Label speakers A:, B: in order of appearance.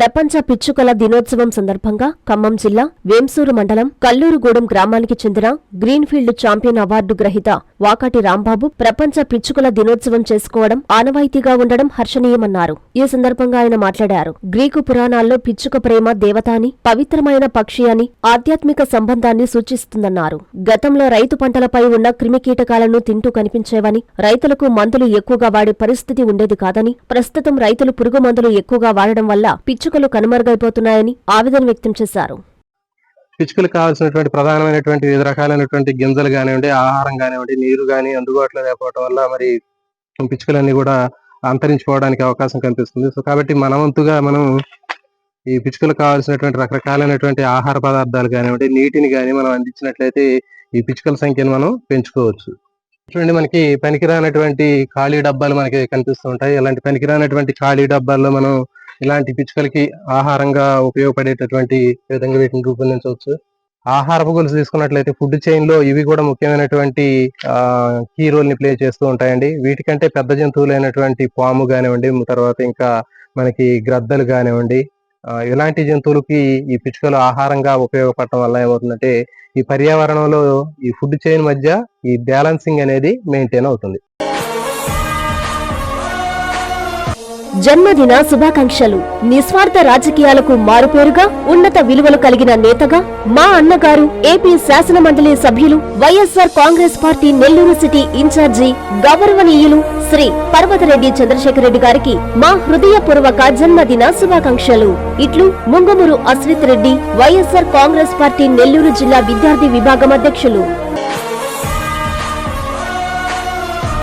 A: ప్రపంచ పిచ్చుకల దినోత్సవం సందర్భంగా ఖమ్మం జిల్లా వేంసూరు మండలం కల్లూరుగూడెం గ్రామానికి చెందిన గ్రీన్ఫీల్డ్ ఛాంపియన్ అవార్డు గ్రహీత వాకాటి రాంబాబు ప్రపంచ పిచ్చుకల దినోత్సవం చేసుకోవడం ఆనవాయితీగా ఉండడం హర్షణీయమన్నారు. ఈ సందర్భంగా ఆయన మాట్లాడారు. గ్రీకు పురాణాల్లో పిచ్చుక ప్రేమ దేవతాని పవిత్రమైన పక్షి అని ఆధ్యాత్మిక సంబంధాన్ని సూచిస్తుందన్నారు. గతంలో రైతు పంటలపై ఉన్న క్రిమికీటకాలను తింటూ కనిపించేవని రైతులకు మందులు ఎక్కువగా వాడే పరిస్థితి ఉండేది కాదని ప్రస్తుతం రైతులు పురుగు మందులు ఎక్కువగా వాడడం వల్ల పిచ్చుకలు కనుమరుగైపోతున్నాయని ఆవేదన వ్యక్తం చేశారు.
B: పిచ్చుకలు కావాల్సినటువంటి ప్రధానమైనటువంటి వివిధ రకాలైనటువంటి గింజలు కానివ్వండి ఆహారం కానివ్వండి నీరు కానీ అందుబాటులో లేకపోవడం వల్ల మరి పిచ్చుకలన్నీ కూడా అంతరించిపోవడానికి అవకాశం కనిపిస్తుంది సో కాబట్టి మన వంతుగా మనం ఈ పిచ్చుకలు కావాల్సినటువంటి రకరకాలైనటువంటి ఆహార పదార్థాలు కానివ్వండి నీటిని కానీ మనం అందించినట్లయితే ఈ పిచ్చుకల సంఖ్యను మనం పెంచుకోవచ్చు. చూడండి మనకి పనికిరానటువంటి ఖాళీ డబ్బాలు మనకి కనిపిస్తూ ఉంటాయి. ఇలాంటి పనికిరానటువంటి ఖాళీ డబ్బాల్లో మనం ఇలాంటి పిచ్చుకలకి ఆహారంగా ఉపయోగపడేటటువంటి విధంగా వీటిని రూపొందించవచ్చు. ఆహారపు గొలుసు తీసుకున్నట్లయితే ఫుడ్ చైన్లో ఇవి కూడా ముఖ్యమైనటువంటి కీ రోల్ని ప్లే చేస్తూ ఉంటాయండి. వీటికంటే పెద్ద జంతువులైనటువంటి పాము కానివ్వండి తర్వాత ఇంకా మనకి గ్రద్దలు కానివ్వండి ఇలాంటి జంతువులకి ఈ పిచ్చుకలు ఆహారంగా ఉపయోగపడటం వల్ల ఏమవుతుందంటే ఈ పర్యావరణంలో ఈ ఫుడ్ చైన్ మధ్య ఈ బ్యాలెన్సింగ్ అనేది మెయింటైన్ అవుతుంది.
A: జన్మదిన శుభాకాంక్షలు. నిస్వార్థ రాజకీయాలకు మారుపేరుగా ఉన్నత విలువలు కలిగిన నేతగా మా అన్నగారు ఏపీ శాసన మండలి సభ్యులు YSR Congress party Nellore city incharge గౌరవనీయులు శ్రీ పర్వతరెడ్డి చంద్రశేఖర్ రెడ్డి గారికి మా హృదయపూర్వక జన్మదిన శుభాకాంక్షలు. ఇట్లు ముంగమురు అశ్విత్ రెడ్డి వైఎస్ఆర్ కాంగ్రెస్ పార్టీ నెల్లూరు జిల్లా విద్యార్థి విభాగం అధ్యక్షులు.